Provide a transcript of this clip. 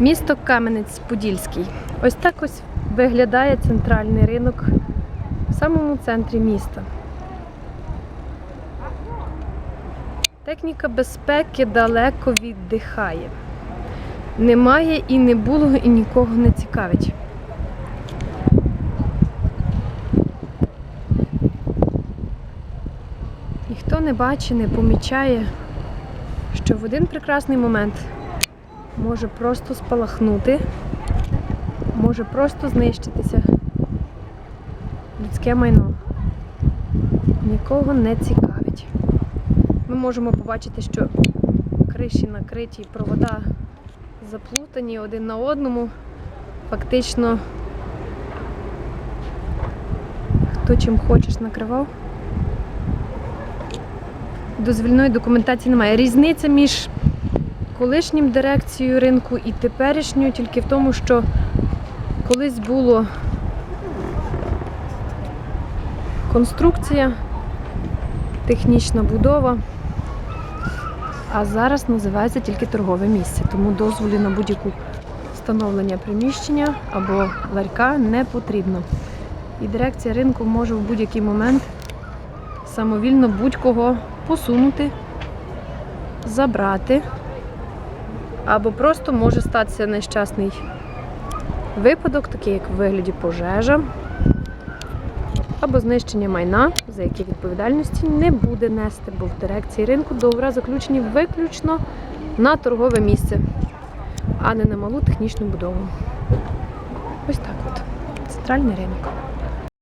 Місто Кам'янець-Подільський. Ось так ось виглядає центральний ринок в самому центрі міста. Техніка безпеки далеко віддихає. Немає і не було, і нікого не цікавить. Ніхто не бачить, не помічає, що в один прекрасний момент може просто спалахнути, може просто знищитися людське майно. Нікого не цікавить. Ми можемо побачити, що криші накриті, провода заплутані один на одному. Фактично, хто чим хочеш накривав. Дозвільної документації немає. Різниця між колишнім дирекцією ринку і теперішньою тільки в тому, що колись було конструкція, технічна будова, а зараз називається тільки торгове місце. Тому дозволів на будь-яку встановлення приміщення або ларька не потрібно. І дирекція ринку може в будь-який момент самовільно будь-кого посунути, забрати. Або просто може статися нещасний випадок, такий як в вигляді пожежа, або знищення майна, за яке відповідальності не буде нести, бо в дирекції ринку договори заключені виключно на торгове місце, а не на малу технічну будову. Ось так от. Центральний ринок.